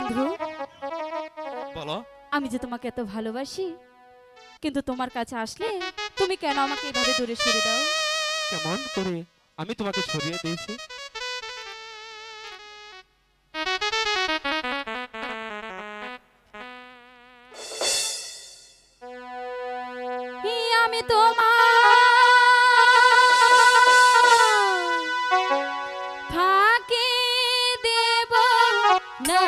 বন্ধু। বলো। আমি যে তোমাকে এত ভালোবাসি কিন্তু তোমার কাছে আসলে তুমি কেন আমাকে এভাবে দূরে সরে দাও? কেমন করে? আমি তোমাকে সরিয়ে দিয়েছি। আমি তোমার ফাঁকি দেব না।